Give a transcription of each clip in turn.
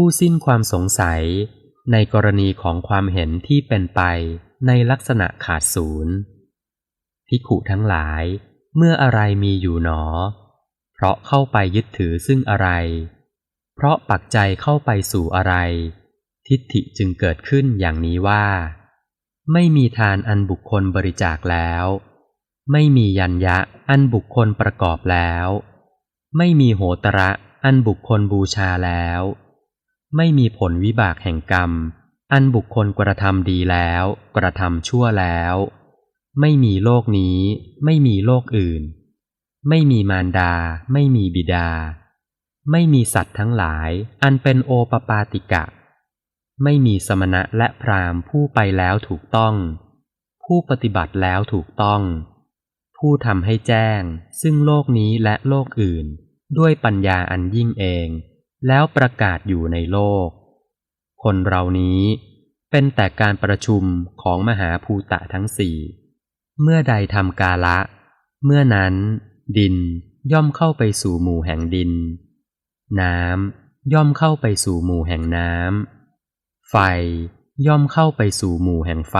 ผู้สิ้นความสงสัย ในกรณีของความเห็นที่เป็นไปในลักษณะขาดศูนย์ภิกขุทั้งหลาย เมื่ออะไรมีอยู่หนอ เพราะเข้าไปยึดถือซึ่งอะไร เพราะปักใจเข้าไปสู่อะไร ทิฏฐิจึงเกิดขึ้นอย่างนี้ว่า ไม่มีทานอันบุคคลบริจาคแล้ว ไม่มียัญญะอันบุคคลประกอบแล้ว ไม่มีโหตระอันบุคคลบูชาแล้ว ไม่มีผลวิบากแห่งกรรม อันบุคคลกระทำดีแล้ว กระทำชั่วแล้ว ไม่มีโลกนี้ ไม่มีโลกอื่น ไม่มีมารดา ไม่มีบิดา ไม่มีสัตว์ทั้งหลาย อันเป็นโอปปาติกะ ไม่มีสมณะและพราหมณ์ผู้ไปแล้วถูกต้อง ผู้ปฏิบัติแล้วถูกต้อง ผู้ทำให้แจ้ง ซึ่งโลกนี้และโลกอื่น ด้วยปัญญาอันยิ่งเอง แล้วประกาศอยู่ในโลก คนเรานี้เป็นแต่การประชุมของมหาภูตะทั้งสี่ เมื่อใดทำกาละ เมื่อนั้น ดินย่อมเข้าไปสู่หมู่แห่งดิน น้ำย่อมเข้าไปสู่หมู่แห่งน้ำ ไฟย่อมเข้าไปสู่หมู่แห่งไฟ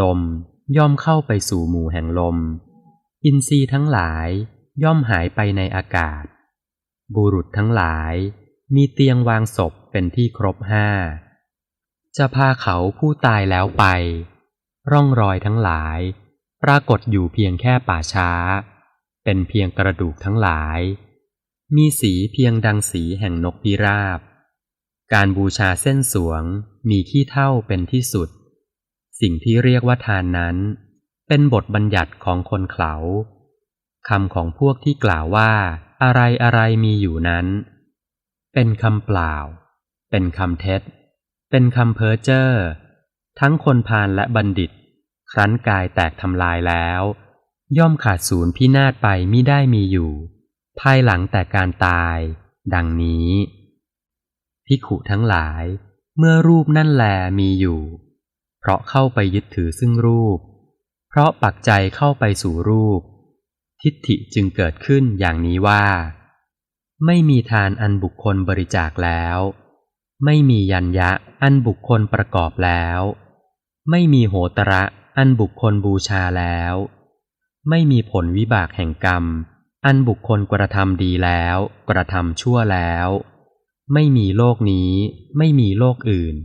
ลมย่อมเข้าไปสู่หมู่แห่งลม อินทรีย์ทั้งหลายย่อมหายไปในอากาศ บุรุษทั้งหลาย มีเตียงวางศพเป็นที่ครบห้า จะพาเขาผู้ตายแล้วไป ร่องรอยทั้งหลาย ปรากฏอยู่เพียงแค่ป่าช้า เป็นเพียงกระดูกทั้งหลาย มีสีเพียงดังสีแห่งนกพิราบ การบูชาเส้นสวงมีขี้เท่าเป็นที่สุด สิ่งที่เรียกว่าทานนั้น เป็นบทบัญญัติของคนเขา คำของพวกที่กล่าวว่า อะไรอะไรมีอยู่นั้น เป็นคำเปล่า เป็นคำเท็จ เป็นคำเพ้อเจ้อทั้งคนพาลและบัณฑิต ครั้นกายแตกทำลายแล้ว ย่อมขาดศูนย์พินาศไปมิได้มีอยู่ ภายหลังแต่การตาย ดังนี้พิขุทั้งหลาย เมื่อรูปนั่นแลมีอยู่ เพราะเข้าไปยึดถือซึ่งรูป เพราะปักใจเข้าไปสู่รูป ทิฏฐิจึงเกิดขึ้นอย่างนี้ว่า ไม่มีทานอันบุคคลบริจาคแล้ว ไม่มียัญญะอันบุคคลประกอบแล้ว ไม่มีโหตระอันบุคคลบูชาแล้ว ไม่มีผลวิบากแห่งกรรม อันบุคคลกระทำดีแล้ว กระทำชั่วแล้ว ไม่มีโลกนี้ ไม่มีโลกอื่น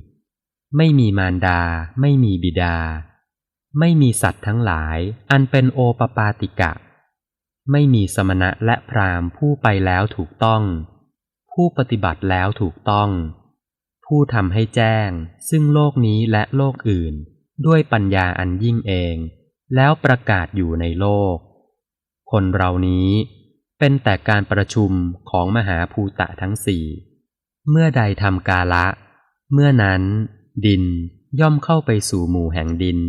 ไม่มีมารดา ไม่มีบิดา ไม่มีสัตว์ทั้งหลาย อันเป็นโอปปาติกะ ไม่มีสมณะและพราหมณ์ผู้ไปแล้วถูกต้อง ผู้ปฏิบัติแล้วถูกต้อง ผู้ทำให้แจ้ง ซึ่งโลกนี้และโลกอื่น ด้วยปัญญาอันยิ่งเอง แล้วประกาศอยู่ในโลก คนเรานี้เป็นแต่การประชุมของมหาภูตะทั้งสี่ เมื่อใดทำกาละ เมื่อนั้น ดินย่อมเข้าไปสู่หมู่แห่งดิน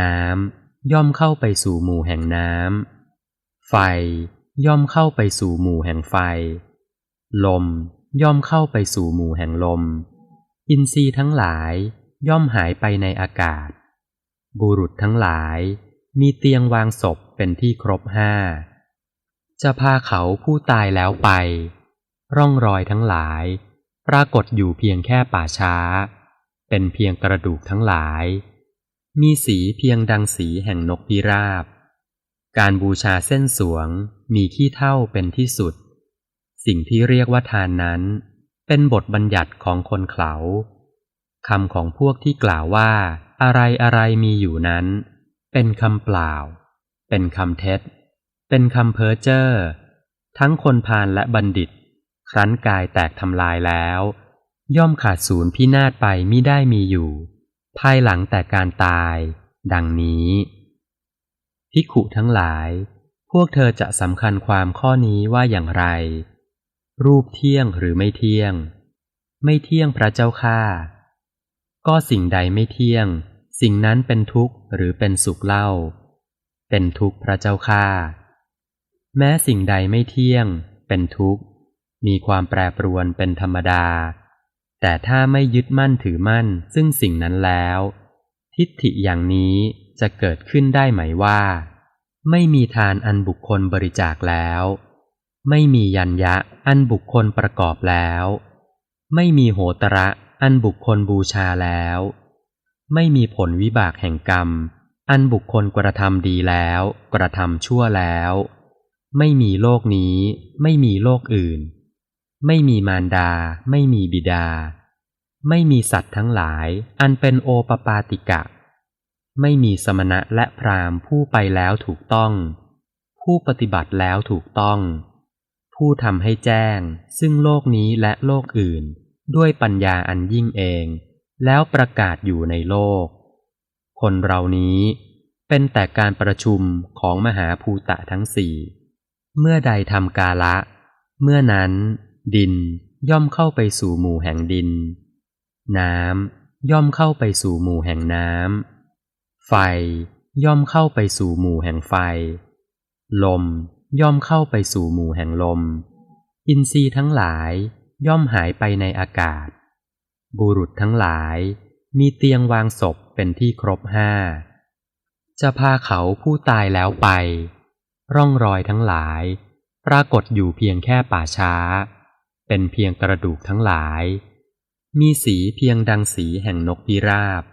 น้ำย่อมเข้าไปสู่หมู่แห่งน้ำ ไฟย่อมเข้าไปสู่หมู่แห่งไฟ ลมย่อมเข้าไปสู่หมู่แห่งลม อินทรีย์ทั้งหลายย่อมหายไปในอากาศ บุรุษทั้งหลายมีเตียงวางศพเป็นที่ครบห้า จะพาเขาผู้ตายแล้วไป ร่องรอยทั้งหลาย ปรากฏอยู่เพียงแค่ป่าช้า เป็นเพียงกระดูกทั้งหลาย มีสีเพียงดังสีแห่งนกพิราบ การบูชาเส้นสวงมีขี้เท่าเป็นที่สุด สิ่งที่เรียกว่าทานนั้น เป็นบทบัญญัติของคนเขาคำของพวกที่กล่าวว่า อะไรอะไรมีอยู่นั้น เป็นคำเปล่า เป็นคำเท็จ เป็นคำเพ้อเจ้อทั้งคนพาลและบัณฑิต ครั้นกายแตกทำลายแล้ว ย่อมขาดศูนย์พินาศไปมิได้มีอยู่ ภายหลังแต่การตาย ดังนี้ ภิกขุทั้งหลาย พวกเธอจะสำคัญความข้อนี้ว่าอย่างไร รูปเที่ยงหรือไม่เที่ยง ไม่เที่ยงพระเจ้าข้าก็สิ่งใดไม่เที่ยง สิ่งนั้นเป็นทุกข์หรือเป็นสุขเล่า เป็นทุกข์พระเจ้าข้าแม้สิ่งใดไม่เที่ยง เป็นทุกข์ มีความแปรปรวนเป็นธรรมดา แต่ถ้าไม่ยึดมั่นถือมั่นซึ่งสิ่งนั้นแล้ว ทิฏฐิอย่างนี้ จะเกิดขึ้นได้ไหมว่า ไม่มีทานอันบุคคลบริจาคแล้ว ไม่มียัญญะอันบุคคลประกอบแล้ว ไม่มีโหตระอันบุคคลบูชาแล้ว ไม่มีผลวิบากแห่งกรรม อันบุคคลกระทำดีแล้ว กระทำชั่วแล้ว ไม่มีโลกนี้ ไม่มีโลกอื่น ไม่มีมารดา ไม่มีบิดา ไม่มีสัตว์ทั้งหลาย อันเป็นโอปปาติกะ ไม่มีสมณะและพราหมณ์ผู้ไปแล้วถูกต้อง ผู้ปฏิบัติแล้วถูกต้อง ผู้ทำให้แจ้ง ซึ่งโลกนี้และโลกอื่น ด้วยปัญญาอันยิ่งเอง แล้วประกาศอยู่ในโลก คนเรานี้เป็นแต่การประชุมของมหาภูตะทั้งสี่ เมื่อใดทำกาละ เมื่อนั้น ดินย่อมเข้าไปสู่หมู่แห่งดิน น้ำย่อมเข้าไปสู่หมู่แห่งน้ำ ไฟย่อมเข้าไปสู่หมู่แห่งไฟ ลมย่อมเข้าไปสู่หมู่แห่งลม อินทรีย์ทั้งหลายย่อมหายไปในอากาศ บุรุษทั้งหลายมีเตียงวางศพเป็นที่ครบห้า จะพาเขาผู้ตายแล้วไป ร่องรอยทั้งหลาย ปรากฏอยู่เพียงแค่ป่าช้า เป็นเพียงกระดูกทั้งหลาย มีสีเพียงดังสีแห่งนกพิราบ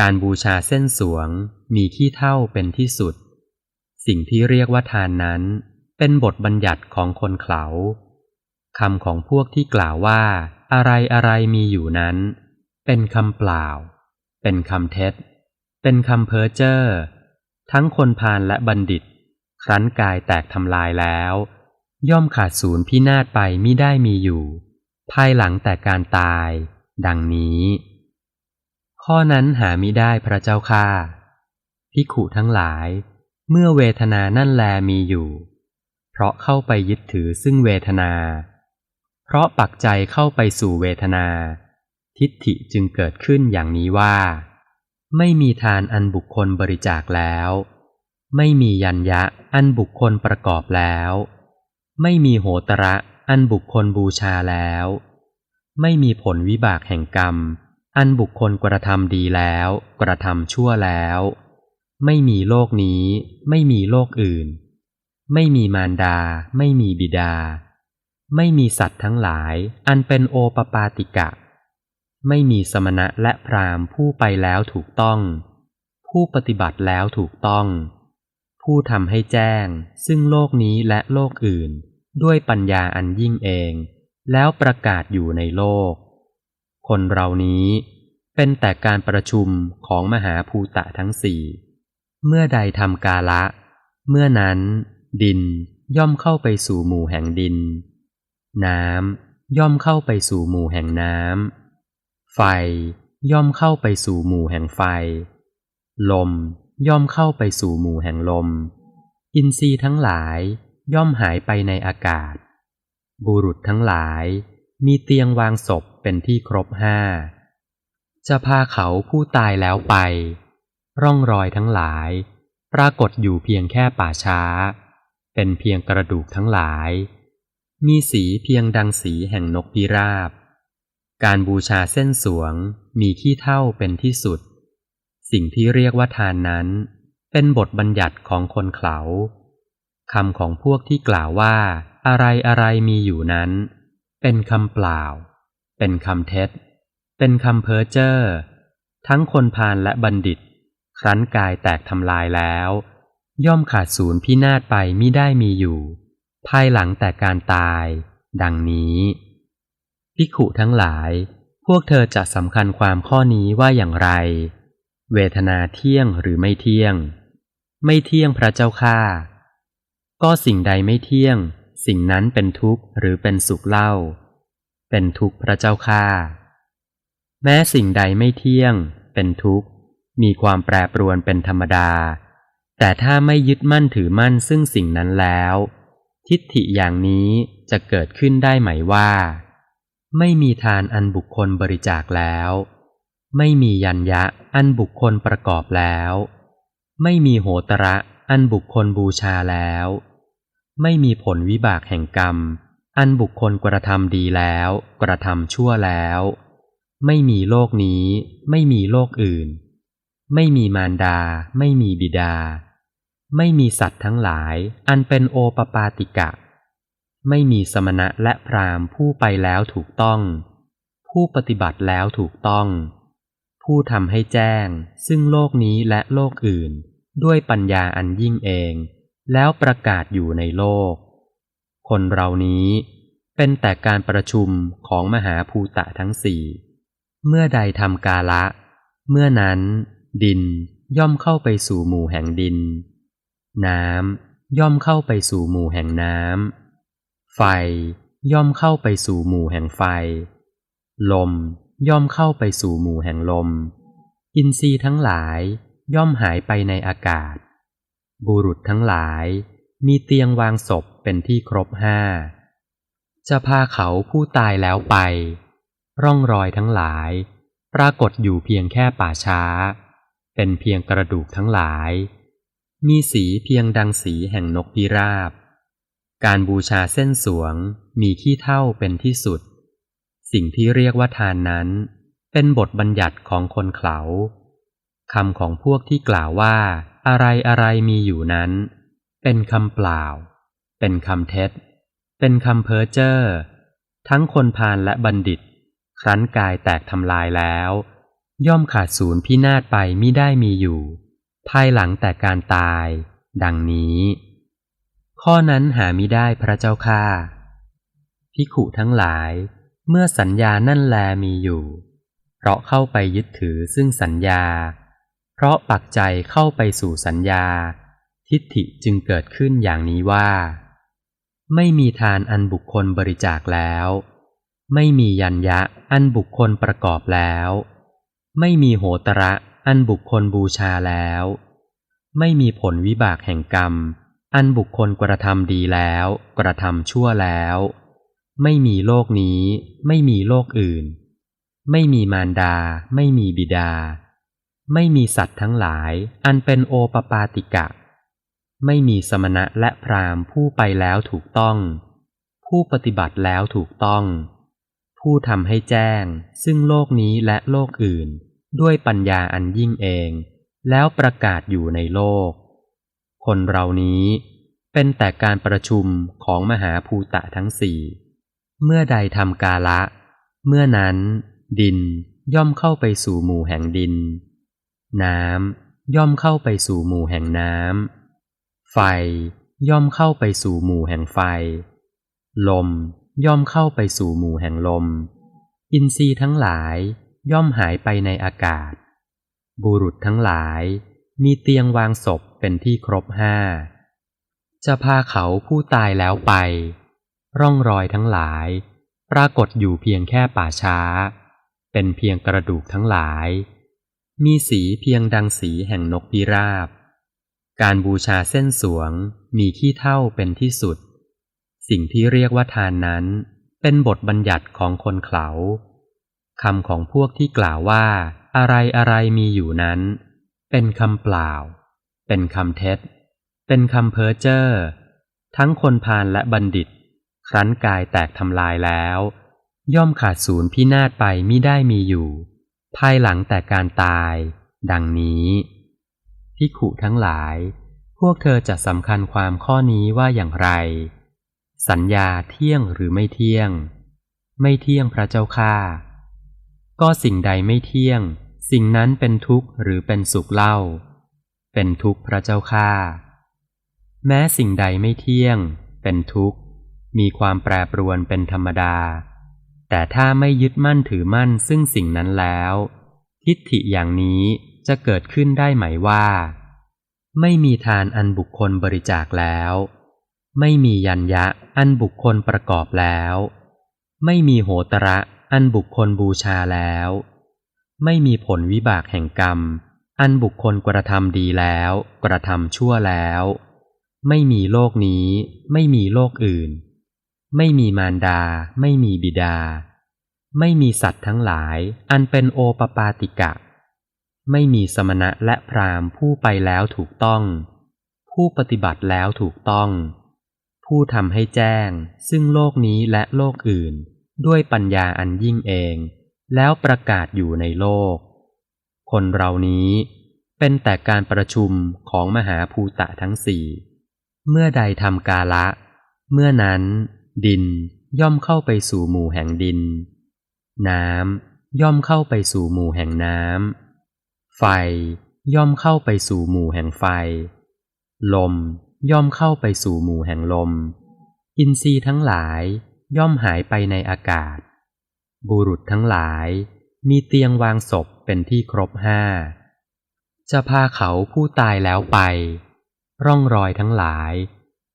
การบูชาเส้นสวงมีขี้เท่าเป็นที่สุด สิ่งที่เรียกว่าทานนั้น เป็นบทบัญญัติของคนเขาคำของพวกที่กล่าวว่า อะไรอะไรมีอยู่นั้น เป็นคำเปล่า เป็นคำเท็จ เป็นคำเพ้อเจ้อทั้งคนพาลและบัณฑิต ครั้นกายแตกทำลายแล้ว ย่อมขาดศูนย์พินาศไปมิได้มีอยู่ ภายหลังแต่การตาย ดังนี้ ข้อนั้นหามิได้พระเจ้าค่าพิขุทั้งหลาย เมื่อเวทนานั่นแลมีอยู่ เพราะเข้าไปยึดถือซึ่งเวทนา เพราะปักใจเข้าไปสู่เวทนา ทิฏฐิจึงเกิดขึ้นอย่างนี้ว่า ไม่มีทานอันบุคคลบริจาคแล้ว ไม่มียัญญะอันบุคคลประกอบแล้ว ไม่มีโหตระอันบุคคลบูชาแล้ว ไม่มีผลวิบากแห่งกรรม อันบุคคลกระทำดีแล้ว กระทำชั่วแล้ว ไม่มีโลกนี้ ไม่มีโลกอื่น ไม่มีมารดา ไม่มีบิดา ไม่มีสัตว์ทั้งหลาย อันเป็นโอปปาติกะ ไม่มีสมณะและพราหมณ์ผู้ไปแล้วถูกต้อง ผู้ปฏิบัติแล้วถูกต้อง ผู้ทำให้แจ้ง ซึ่งโลกนี้และโลกอื่น ด้วยปัญญาอันยิ่งเอง แล้วประกาศอยู่ในโลก คนเรานี้เป็นแต่การประชุมของมหาภูตะทั้งสี่ เมื่อใดทำกาละ เมื่อนั้นดินย่อมเข้าไปสู่หมู่แห่งดิน น้ำย่อมเข้าไปสู่หมู่แห่งน้ำ ไฟย่อมเข้าไปสู่หมู่แห่งไฟ ลมย่อมเข้าไปสู่หมู่แห่งลม อินทรีย์ทั้งหลายย่อมหายไปในอากาศ บุรุษทั้งหลายมีเตียงวางศพ เป็นที่ครบห้า จะพาเขาผู้ตายแล้วไป ร่องรอยทั้งหลาย ปรากฏอยู่เพียงแค่ป่าช้า เป็นเพียงกระดูกทั้งหลาย มีสีเพียงดังสีแห่งนกพิราบ การบูชาเส้นสวงมีขี้เท่าเป็นที่สุด สิ่งที่เรียกว่าทานนั้น เป็นบทบัญญัติของคนเขาคำของพวกที่กล่าวว่าอะไรอะไรมีอยู่นั้น เป็นคำเปล่า เป็นคำเท็จ เป็นคำเพ้อเจ้อ ทั้งคนพาลและบัณฑิต ครั้นกายแตกทำลายแล้ว ย่อมขาดศูนย์พินาศไปมิได้มีอยู่ ภายหลังแต่การตาย ดังนี้ภิกขุทั้งหลาย พวกเธอจะสำคัญความข้อนี้ว่าอย่างไร เวทนาเที่ยงหรือไม่เที่ยง ไม่เที่ยงพระเจ้าข้าก็สิ่งใดไม่เที่ยง สิ่งนั้นเป็นทุกข์หรือเป็นสุขเล่า เป็นทุกข์พระเจ้าข้าแม้สิ่งใดไม่เที่ยง เป็นทุกข์ มีความแปรปรวนเป็นธรรมดา แต่ถ้าไม่ยึดมั่นถือมั่นซึ่งสิ่งนั้นแล้ว ทิฏฐิอย่างนี้จะเกิดขึ้นได้ไหมว่า ไม่มีทานอันบุคคลบริจาคแล้ว ไม่มียัญญะอันบุคคลประกอบแล้ว ไม่มีโหตระอันบุคคลบูชาแล้ว ไม่มีผลวิบากแห่งกรรม อันบุคคลกระทำดีแล้ว กระทำชั่วแล้ว ไม่มีโลกนี้ ไม่มีโลกอื่น ไม่มีมารดา ไม่มีบิดา ไม่มีสัตว์ทั้งหลาย อันเป็นโอปปาติกะ ไม่มีสมณะและพราหมณ์ผู้ไปแล้วถูกต้อง ผู้ปฏิบัติแล้วถูกต้อง ผู้ทำให้แจ้ง ซึ่งโลกนี้และโลกอื่น ด้วยปัญญาอันยิ่งเอง แล้วประกาศอยู่ในโลก คนเรานี้เป็นแต่การประชุมของมหาภูตะทั้งสี่เมื่อใดทำกาละ เมื่อนั้นดินย่อมเข้าไปสู่หมู่แห่งดิน น้ำย่อมเข้าไปสู่หมู่แห่งน้ำ ไฟย่อมเข้าไปสู่หมู่แห่งไฟ ลมย่อมเข้าไปสู่หมู่แห่งลม อินทรีย์ทั้งหลายย่อมหายไปในอากาศ บุรุษทั้งหลาย มีเตียงวางศพเป็นที่ครบห้า จะพาเขาผู้ตายแล้วไป ร่องรอยทั้งหลาย ปรากฏอยู่เพียงแค่ป่าช้า เป็นเพียงกระดูกทั้งหลาย มีสีเพียงดังสีแห่งนกพิราบ การบูชาเส้นสวงมีขี้เท่าเป็นที่สุด สิ่งที่เรียกว่าทานนั้น เป็นบทบัญญัติของคนเขาคำของพวกที่กล่าวว่า อะไรอะไรมีอยู่นั้น เป็นคำเปล่า เป็นคำเท็จ เป็นคำเพ้อเจ้อ ทั้งคนพาลและบัณฑิต ครั้นกายแตกทำลายแล้ว ย่อมขาดศูนย์พินาศไปมิได้มีอยู่ ภายหลังแต่การตาย ดังนี้ ข้อนั้นหามิได้พระเจ้าค่าพิขุทั้งหลาย เมื่อสัญญานั่นแลมีอยู่ เพราะเข้าไปยึดถือซึ่งสัญญา เพราะปักใจเข้าไปสู่สัญญา ทิฏฐิจึงเกิดขึ้นอย่างนี้ว่า ไม่มีทานอันบุคคลบริจาคแล้ว ไม่มียัญญะอันบุคคลประกอบแล้ว ไม่มีโหตระอันบุคคลบูชาแล้ว ไม่มีผลวิบากแห่งกรรม อันบุคคลกระทำดีแล้ว กระทำชั่วแล้ว ไม่มีโลกนี้ ไม่มีโลกอื่น ไม่มีมารดา ไม่มีบิดา ไม่มีสัตว์ทั้งหลาย อันเป็นโอปปาติกะ ไม่มีสมณะและพราหมณ์ผู้ไปแล้วถูกต้อง ผู้ปฏิบัติแล้วถูกต้อง ผู้ทำให้แจ้ง ซึ่งโลกนี้และโลกอื่น ด้วยปัญญาอันยิ่งเอง แล้วประกาศอยู่ในโลก คนเรานี้เป็นแต่การประชุมของมหาภูตะทั้งสี่ เมื่อใดทำกาละ เมื่อนั้น ดินย่อมเข้าไปสู่หมู่แห่งดิน น้ำย่อมเข้าไปสู่หมู่แห่งน้ำ ไฟย่อมเข้าไปสู่หมู่แห่งไฟ ลมย่อมเข้าไปสู่หมู่แห่งลม อินทรีย์ทั้งหลายย่อมหายไปในอากาศ บุรุษทั้งหลายมีเตียงวางศพเป็นที่ครบห้า จะพาเขาผู้ตายแล้วไป ร่องรอยทั้งหลาย ปรากฏอยู่เพียงแค่ป่าช้า เป็นเพียงกระดูกทั้งหลาย มีสีเพียงดังสีแห่งนกพิราบ การบูชาเส้นสวงมีขี้เท่าเป็นที่สุด สิ่งที่เรียกว่าทานนั้น เป็นบทบัญญัติของคนเขาคำของพวกที่กล่าวว่า อะไรอะไรมีอยู่นั้น เป็นคำเปล่า เป็นคำเท็จ เป็นคำเพ้อเจ้อทั้งคนพาลและบัณฑิต ครั้นกายแตกทำลายแล้ว ย่อมขาดศูนย์พินาศไปมิได้มีอยู่ ภายหลังแต่การตาย ดังนี้ พิขุทั้งหลาย พวกเธอจะสำคัญความข้อนี้ว่าอย่างไร สัญญาเที่ยงหรือไม่เที่ยง ไม่เที่ยงพระเจ้าข้าก็สิ่งใดไม่เที่ยง สิ่งนั้นเป็นทุกข์หรือเป็นสุขเล่า เป็นทุกข์พระเจ้าข้าแม้สิ่งใดไม่เที่ยง เป็นทุกข์ มีความแปรปรวนเป็นธรรมดา แต่ถ้าไม่ยึดมั่นถือมั่นซึ่งสิ่งนั้นแล้ว ทิฏฐิอย่างนี้ จะเกิดขึ้นได้ไหมว่า ไม่มีทานอันบุคคลบริจาคแล้ว ไม่มียัญญะอันบุคคลประกอบแล้ว ไม่มีโหตระอันบุคคลบูชาแล้ว ไม่มีผลวิบากแห่งกรรม อันบุคคลกระทำดีแล้ว กระทำชั่วแล้ว ไม่มีโลกนี้ ไม่มีโลกอื่น ไม่มีมารดา ไม่มีบิดา ไม่มีสัตว์ทั้งหลาย อันเป็นโอปปาติกะ ไม่มีสมณะและพราหมณ์ผู้ไปแล้วถูกต้อง ผู้ปฏิบัติแล้วถูกต้อง ผู้ทำให้แจ้ง ซึ่งโลกนี้และโลกอื่น ด้วยปัญญาอันยิ่งเอง แล้วประกาศอยู่ในโลก คนเรานี้เป็นแต่การประชุมของมหาภูตะทั้งสี่ เมื่อใดทำกาละ เมื่อนั้น ดินย่อมเข้าไปสู่หมู่แห่งดิน น้ำย่อมเข้าไปสู่หมู่แห่งน้ำ ไฟย่อมเข้าไปสู่หมู่แห่งไฟ ลมย่อมเข้าไปสู่หมู่แห่งลม อินทรีย์ทั้งหลายย่อมหายไปในอากาศ บุรุษทั้งหลายมีเตียงวางศพเป็นที่ครบห้า จะพาเขาผู้ตายแล้วไป ร่องรอยทั้งหลาย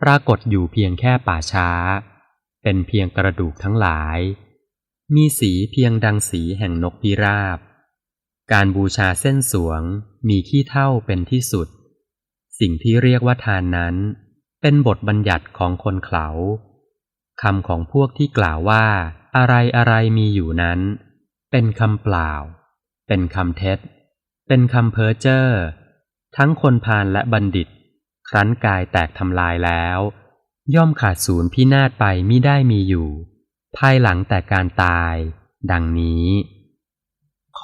ปรากฏอยู่เพียงแค่ป่าช้า เป็นเพียงกระดูกทั้งหลาย มีสีเพียงดังสีแห่งนกพิราบ การบูชาเส้นสวงมีขี้เท่าเป็นที่สุด สิ่งที่เรียกว่าทานนั้น เป็นบทบัญญัติของคนเขาคำของพวกที่กล่าวว่า อะไรอะไรมีอยู่นั้น เป็นคำเปล่า เป็นคำเท็จ เป็นคำเพ้อเจ้อทั้งคนพาลและบัณฑิต ครั้นกายแตกทำลายแล้ว ย่อมขาดศูนย์พินาศไปมิได้มีอยู่ ภายหลังแต่การตาย ดังนี้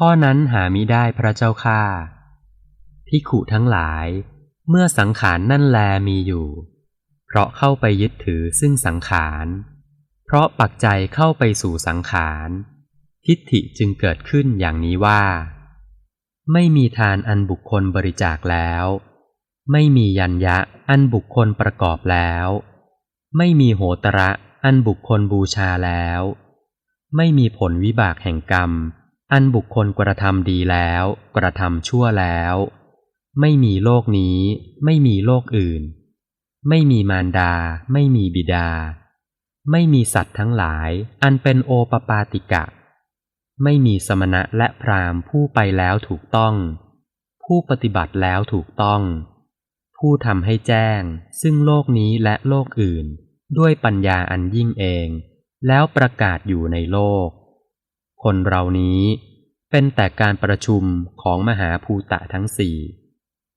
ข้อนั้นหามิได้พระเจ้าข้าพิขุทั้งหลาย เมื่อสังขารนนั่นแลมีอยู่ เพราะเข้าไปยึดถือซึ่งสังขาร เพราะปักใจเข้าไปสู่สังขาร ทิฏฐิจึงเกิดขึ้นอย่างนี้ว่า ไม่มีทานอันบุคคลบริจาคแล้ว ไม่มียัญญะอันบุคคลประกอบแล้ว ไม่มีโหตระอันบุคคลบูชาแล้ว ไม่มีผลวิบากแห่งกรรม อันบุคคลกระทำดีแล้ว กระทำชั่วแล้ว ไม่มีโลกนี้ ไม่มีโลกอื่น ไม่มีมารดา ไม่มีบิดา ไม่มีสัตว์ทั้งหลาย อันเป็นโอปปาติกะ ไม่มีสมณะและพราหมณ์ผู้ไปแล้วถูกต้อง ผู้ปฏิบัติแล้วถูกต้อง ผู้ทำให้แจ้ง ซึ่งโลกนี้และโลกอื่น ด้วยปัญญาอันยิ่งเอง แล้วประกาศอยู่ในโลก คนเรานี้เป็นแต่การประชุมของมหาภูตะทั้งสี่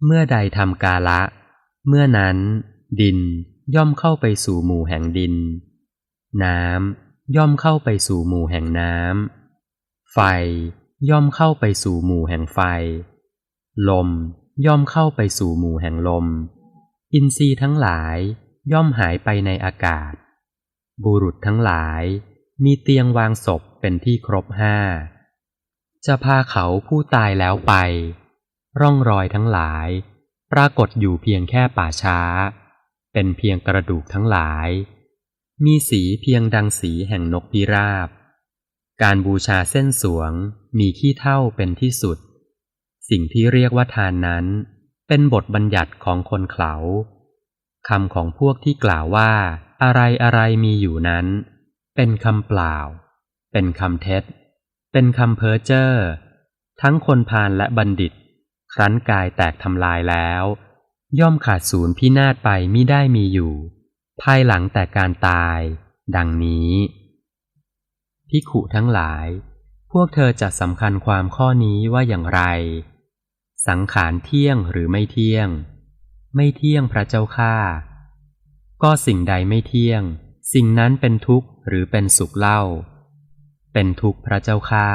เมื่อใดทำกาละ เมื่อนั้น ดินย่อมเข้าไปสู่หมู่แห่งดิน น้ำย่อมเข้าไปสู่หมู่แห่งน้ำ ไฟย่อมเข้าไปสู่หมู่แห่งไฟ ลมย่อมเข้าไปสู่หมู่แห่งลม อินทรีย์ทั้งหลายย่อมหายไปในอากาศ บุรุษทั้งหลาย มีเตียงวางศพเป็นที่ครบห้า จะพาเขาผู้ตายแล้วไป ร่องรอยทั้งหลาย ปรากฏอยู่เพียงแค่ป่าช้า เป็นเพียงกระดูกทั้งหลาย มีสีเพียงดังสีแห่งนกพิราบ การบูชาเส้นสวงมีขี้เท่าเป็นที่สุด สิ่งที่เรียกว่าทานนั้น เป็นบทบัญญัติของคนเขาคำของพวกที่กล่าวว่า อะไรอะไรมีอยู่นั้น เป็นคำเปล่า เป็นคำเท็จ เป็นคำเพ้อเจ้อ ทั้งคนพาลและบัณฑิต ครั้นกายแตกทำลายแล้ว ย่อมขาดศูนย์พินาศไปมิได้มีอยู่ ภายหลังแต่การตาย ดังนี้พิขุทั้งหลาย พวกเธอจะสำคัญความข้อนี้ว่าอย่างไร สังขารเที่ยงหรือไม่เที่ยง ไม่เที่ยงพระเจ้าข้าก็สิ่งใดไม่เที่ยง สิ่งนั้นเป็นทุกข์ หรือเป็นสุขเล่า เป็นทุกข์พระเจ้าข้า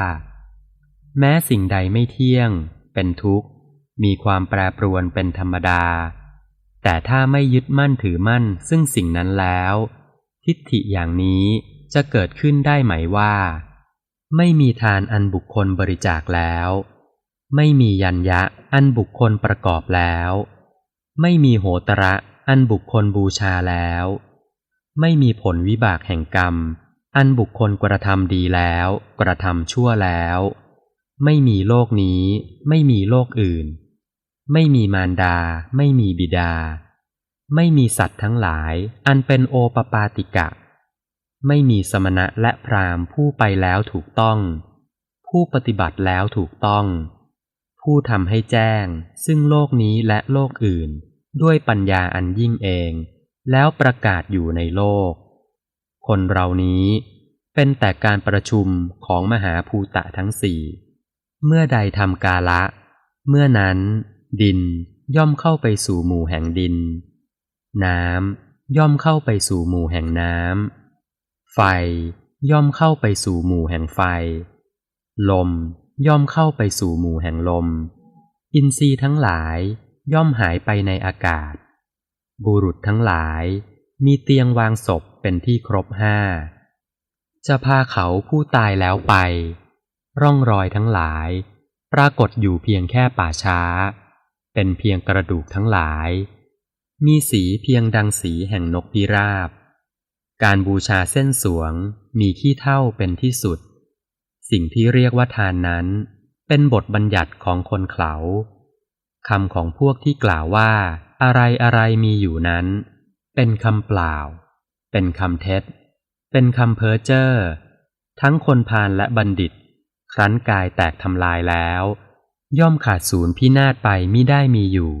แม้สิ่งใดไม่เที่ยง เป็นทุกข์ มีความแปรปรวนเป็นธรรมดา แต่ถ้าไม่ยึดมั่นถือมั่นซึ่งสิ่งนั้นแล้ว ทิฏฐิอย่างนี้จะเกิดขึ้นได้ไหมว่า ไม่มีทานอันบุคคลบริจาคแล้ว ไม่มียัญญะอันบุคคลประกอบแล้ว ไม่มีโหตระอันบุคคลบูชาแล้ว ไม่มีผลวิบากแห่งกรรม อันบุคคลกระทำดีแล้ว กระทำชั่วแล้ว ไม่มีโลกนี้ ไม่มีโลกอื่น ไม่มีมารดา ไม่มีบิดา ไม่มีสัตว์ทั้งหลาย อันเป็นโอปปาติกะ ไม่มีสมณะและพราหมณ์ผู้ไปแล้วถูกต้อง ผู้ปฏิบัติแล้วถูกต้อง ผู้ทำให้แจ้ง ซึ่งโลกนี้และโลกอื่น ด้วยปัญญาอันยิ่งเอง แล้วประกาศอยู่ในโลก คนเรานี้เป็นแต่การประชุมของมหาภูตะทั้งสี่ เมื่อใดทำกาละ เมื่อนั้นดินย่อมเข้าไปสู่หมู่แห่งดิน น้ำย่อมเข้าไปสู่หมู่แห่งน้ำ ไฟย่อมเข้าไปสู่หมู่แห่งไฟ ลมย่อมเข้าไปสู่หมู่แห่งลม อินทรีย์ทั้งหลายย่อมหายไปในอากาศ บุรุษทั้งหลาย มีเตียงวางศพเป็นที่ครบห้า จะพาเขาผู้ตายแล้วไป ร่องรอยทั้งหลาย ปรากฏอยู่เพียงแค่ป่าช้า เป็นเพียงกระดูกทั้งหลาย มีสีเพียงดังสีแห่งนกพิราบ การบูชาเส้นสวงมีขี้เท่าเป็นที่สุด สิ่งที่เรียกว่าทานนั้น เป็นบทบัญญัติของคนเขาคำของพวกที่กล่าวว่า อะไรอะไรมีอยู่นั้น เป็นคำเปล่า เป็นคำเท็จ เป็นคำเพ้อเจ้อทั้งคนพาลและบัณฑิต ครั้นกายแตกทำลายแล้ว ย่อมขาดศูนย์พินาศไปมิได้มีอยู่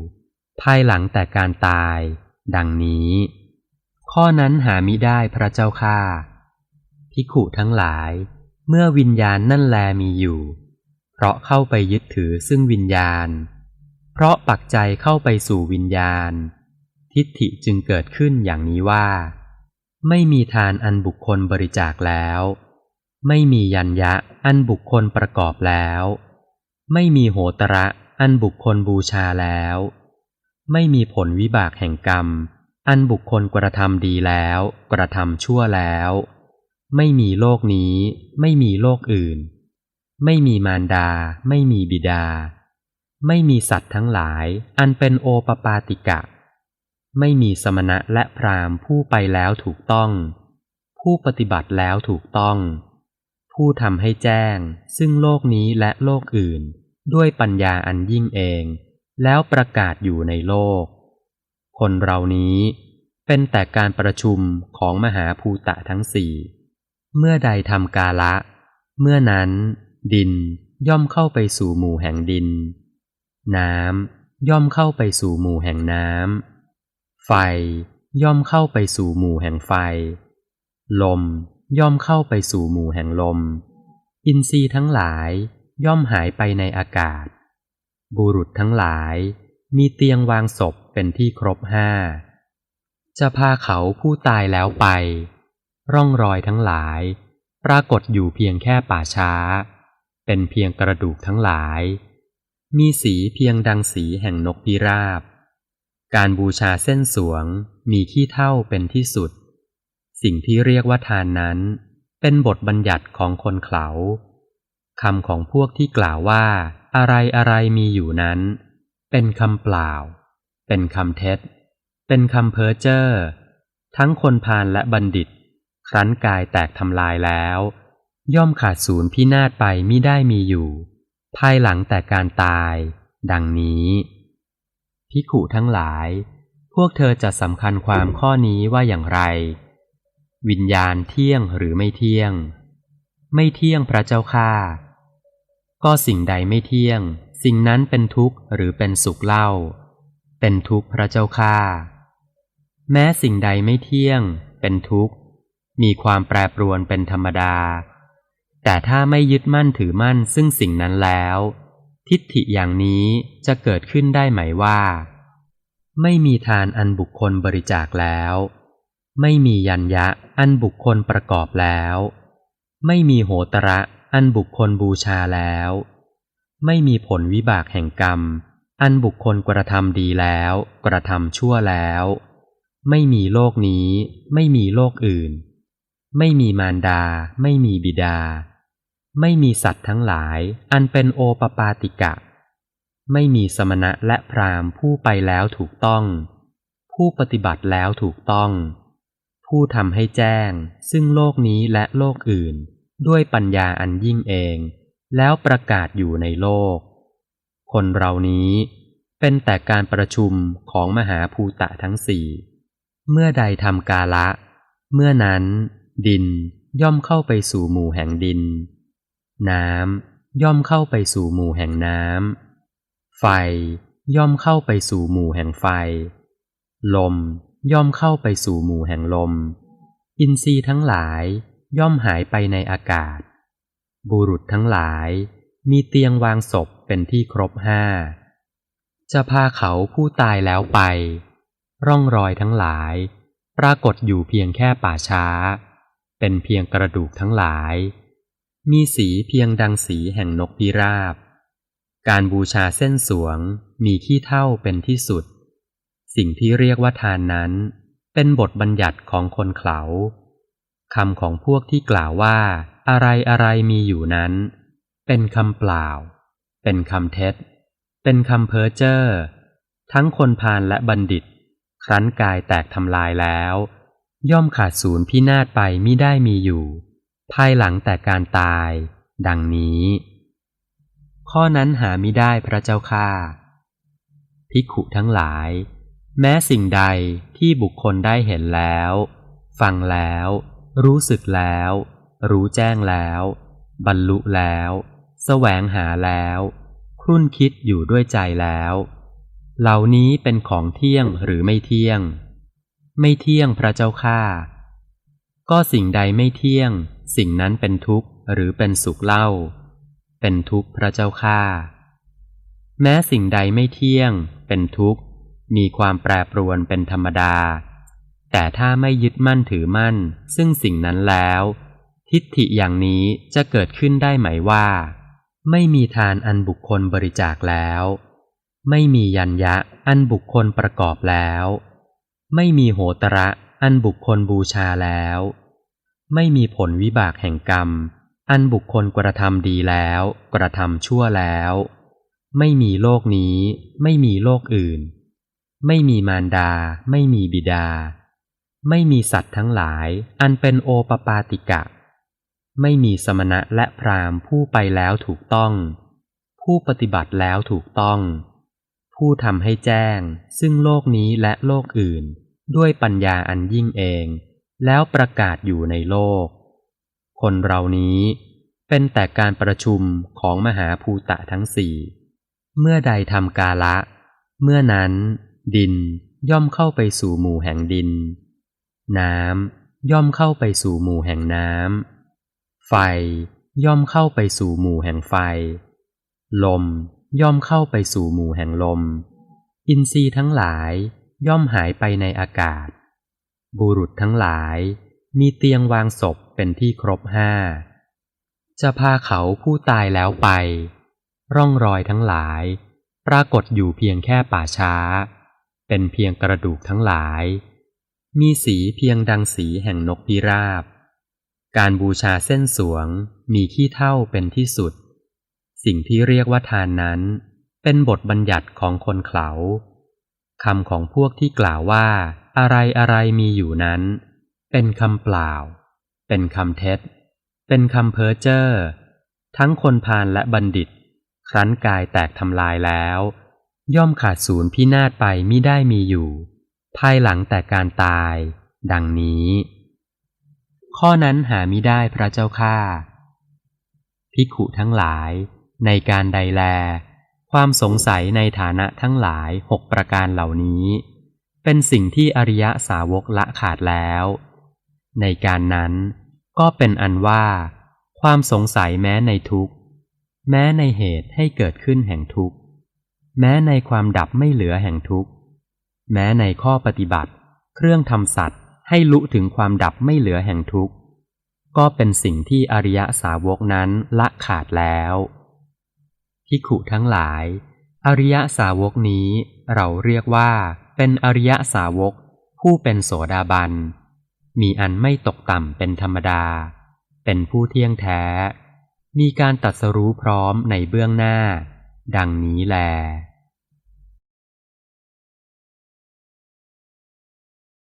ภายหลังแต่การตาย ดังนี้ ข้อนั้นหามิได้พระเจ้าค่าพิขุทั้งหลาย เมื่อวิญญาณนั่นแลมีอยู่ เพราะเข้าไปยึดถือซึ่งวิญญาณ เพราะปักใจเข้าไปสู่วิญญาณ ทิฏฐิจึงเกิดขึ้นอย่างนี้ว่า ไม่มีทานอันบุคคลบริจาคแล้ว ไม่มียัญญะอันบุคคลประกอบแล้ว ไม่มีโหตระอันบุคคลบูชาแล้ว ไม่มีผลวิบากแห่งกรรม อันบุคคลกระทำดีแล้ว กระทำชั่วแล้ว ไม่มีโลกนี้ ไม่มีโลกอื่น ไม่มีมารดา ไม่มีบิดา ไม่มีสัตว์ทั้งหลาย อันเป็นโอปปาติกะ ไม่มีสมณะและพราหมณ์ผู้ไปแล้วถูกต้อง ผู้ปฏิบัติแล้วถูกต้อง ผู้ทำให้แจ้ง ซึ่งโลกนี้และโลกอื่น ด้วยปัญญาอันยิ่งเอง แล้วประกาศอยู่ในโลก คนเรานี้เป็นแต่การประชุมของมหาภูตะทั้งสี่เมื่อใดทำกาละ เมื่อนั้น ดินย่อมเข้าไปสู่หมู่แห่งดิน น้ำย่อมเข้าไปสู่หมู่แห่งน้ำไฟย่อมเข้าไปสู่หมู่แห่งไฟ ลมย่อมเข้าไปสู่หมู่แห่งลม อินทรีย์ทั้งหลายย่อมหายไปในอากาศ บุรุษทั้งหลายมีเตียงวางศพเป็นที่ครบห้า จะพาเขาผู้ตายแล้วไป ร่องรอยทั้งหลาย ปรากฏอยู่เพียงแค่ป่าช้า เป็นเพียงกระดูกทั้งหลาย มีสีเพียงดังสีแห่งนกพิราบ การบูชาเส้นสวงมีขี้เท่าเป็นที่สุด สิ่งที่เรียกว่าทานนั้น เป็นบทบัญญัติของคนเขาคำของพวกที่กล่าวว่า อะไรอะไรมีอยู่นั้น เป็นคำเปล่า เป็นคำเท็จ เป็นคำเพ้อเจ้อทั้งคนพาลและบัณฑิต ครั้นกายแตกทำลายแล้ว ย่อมขาดศูนย์พินาศไปมิได้มีอยู่ ภายหลังแต่การตาย ดังนี้พิขุทั้งหลาย พวกเธอจะสำคัญความข้อนี้ว่าอย่างไร วิญญาณเที่ยงหรือไม่เที่ยง ไม่เที่ยงพระเจ้าข้าก็สิ่งใดไม่เที่ยง สิ่งนั้นเป็นทุกข์หรือเป็นสุขเล่า เป็นทุกข์พระเจ้าข้าแม้สิ่งใดไม่เที่ยง เป็นทุกข์ มีความแปรปรวนเป็นธรรมดา แต่ถ้าไม่ยึดมั่นถือมั่นซึ่งสิ่งนั้นแล้ว ทิฏฐิอย่างนี้จะเกิดขึ้นได้ไหมว่า ไม่มีทานอันบุคคลบริจาคแล้ว ไม่มียัญญะอันบุคคลประกอบแล้ว ไม่มีโหตระอันบุคคลบูชาแล้ว ไม่มีผลวิบากแห่งกรรม อันบุคคลกระทำดีแล้ว กระทำชั่วแล้ว ไม่มีโลกนี้ ไม่มีโลกอื่น ไม่มีมารดา ไม่มีบิดา ไม่มีสัตว์ทั้งหลายอันเป็นโอปปาติกะ ไม่มีสมณะและพราหมณ์ผู้ไปแล้วถูกต้อง ผู้ปฏิบัติแล้วถูกต้อง ผู้ทำให้แจ้ง ซึ่งโลกนี้และโลกอื่น ด้วยปัญญาอันยิ่งเอง แล้วประกาศอยู่ในโลก คนเรานี้เป็นแต่การประชุมของมหาภูตะทั้งสี่ เมื่อใดทำกาละ เมื่อนั้น ดินย่อมเข้าไปสู่หมู่แห่งดิน น้ำย่อมเข้าไปสู่หมู่แห่งน้ำ ไฟย่อมเข้าไปสู่หมู่แห่งไฟ ลมย่อมเข้าไปสู่หมู่แห่งลม อินทรีย์ทั้งหลายย่อมหายไปในอากาศ บุรุษทั้งหลายมีเตียงวางศพเป็นที่ครบห้า จะพาเขาผู้ตายแล้วไป ร่องรอยทั้งหลาย ปรากฏอยู่เพียงแค่ป่าช้า เป็นเพียงกระดูกทั้งหลาย มีสีเพียงดังสีแห่งนกพิราบ การบูชาเส้นสวงมีขี้เท่าเป็นที่สุด สิ่งที่เรียกว่าทานนั้น เป็นบทบัญญัติของคนเขาคำของพวกที่กล่าวว่า อะไรอะไรมีอยู่นั้น เป็นคำเปล่า เป็นคำเท็จ เป็นคำเพ้อเจ้อทั้งคนพาลและบัณฑิต ครั้นกายแตกทำลายแล้ว ย่อมขาดศูนย์พินาศไปมิได้มีอยู่ ภายหลังแต่การตาย ดังนี้ ข้อนั้นหามิได้พระเจ้าค่าภิกขุทั้งหลาย แม้สิ่งใดที่บุคคลได้เห็นแล้ว ฟังแล้ว รู้สึกแล้ว รู้แจ้งแล้ว บรรลุแล้ว แสวงหาแล้ว ครุ่นคิดอยู่ด้วยใจแล้ว เหล่านี้เป็นของเที่ยงหรือไม่เที่ยง ไม่เที่ยงพระเจ้าค่าก็สิ่งใดไม่เที่ยง สิ่งนั้นเป็นทุกข์หรือเป็นสุขเล่า เป็นทุกข์พระเจ้าค่าแม้สิ่งใดไม่เที่ยง เป็นทุกข์ มีความแปรปรวนเป็นธรรมดา แต่ถ้าไม่ยึดมั่นถือมั่น ซึ่งสิ่งนั้นแล้ว ทิฏฐิอย่างนี้จะเกิดขึ้นได้ไหมว่า ไม่มีทานอันบุคคลบริจาคแล้ว ไม่มียัญญะอันบุคคลประกอบแล้ว ไม่มีโหตระอันบุคคลบูชาแล้ว ไม่มีผลวิบากแห่งกรรม อันบุคคลกระทำดีแล้ว กระทำชั่วแล้ว ไม่มีโลกนี้ ไม่มีโลกอื่น ไม่มีมารดา ไม่มีบิดา ไม่มีสัตว์ทั้งหลาย อันเป็นโอปปาติกะ ไม่มีสมณะและพราหมณ์ผู้ไปแล้วถูกต้อง ผู้ปฏิบัติแล้วถูกต้อง ผู้ทำให้แจ้ง ซึ่งโลกนี้และโลกอื่น ด้วยปัญญาอันยิ่งเอง แล้วประกาศอยู่ในโลก คนเรานี้เป็นแต่การประชุมของมหาภูตะทั้งสี่ เมื่อใดทำกาละ เมื่อนั้น ดินย่อมเข้าไปสู่หมู่แห่งดิน น้ำย่อมเข้าไปสู่หมู่แห่งน้ำ ไฟย่อมเข้าไปสู่หมู่แห่งไฟ ลมย่อมเข้าไปสู่หมู่แห่งลม อินทรีย์ทั้งหลายย่อมหายไปในอากาศ บุรุษทั้งหลาย มีเตียงวางศพเป็นที่ครบห้า จะพาเขาผู้ตายแล้วไป ร่องรอยทั้งหลาย ปรากฏอยู่เพียงแค่ป่าช้า เป็นเพียงกระดูกทั้งหลาย มีสีเพียงดังสีแห่งนกพิราบ การบูชาเส้นสวงมีขี้เท่าเป็นที่สุด สิ่งที่เรียกว่าทานนั้น เป็นบทบัญญัติของคนเขาคำของพวกที่กล่าวว่า อะไรอะไรมีอยู่นั้น เป็นคำเปล่า เป็นคำเท็จ เป็นคำเพ้อเจ้อทั้งคนพาลและบัณฑิต ครั้นกายแตกทำลายแล้ว ย่อมขาดศูนย์พินาศไปมิได้มีอยู่ ภายหลังแต่การตาย ดังนี้ ข้อนั้นหามิได้พระเจ้าค่าภิกขุทั้งหลาย ในการใดแล ความสงสัยในฐานะทั้งหลายหกประการเหล่านี้ เป็นสิ่งที่อริยสาวกละขาดแล้ว ในการนั้นก็เป็นอันว่า ความสงสัยแม้ในทุกข์ แม้ในเหตุให้เกิดขึ้นแห่งทุกข์ แม้ในความดับไม่เหลือแห่งทุกข์ แม้ในข้อปฏิบัติ เครื่องทำสัตว์ให้ลุถึงความดับไม่เหลือแห่งทุกข์ ก็เป็นสิ่งที่อริยสาวกนั้นละขาดแล้วพิขุทั้งหลาย อริยสาวกนี้เราเรียกว่า เป็นอริยสาวก ผู้เป็นโสดาบัน มีอันไม่ตกต่ำเป็นธรรมดา เป็นผู้เที่ยงแท้ มีการตัดสรู้พร้อมในเบื้องหน้า ดังนี้แล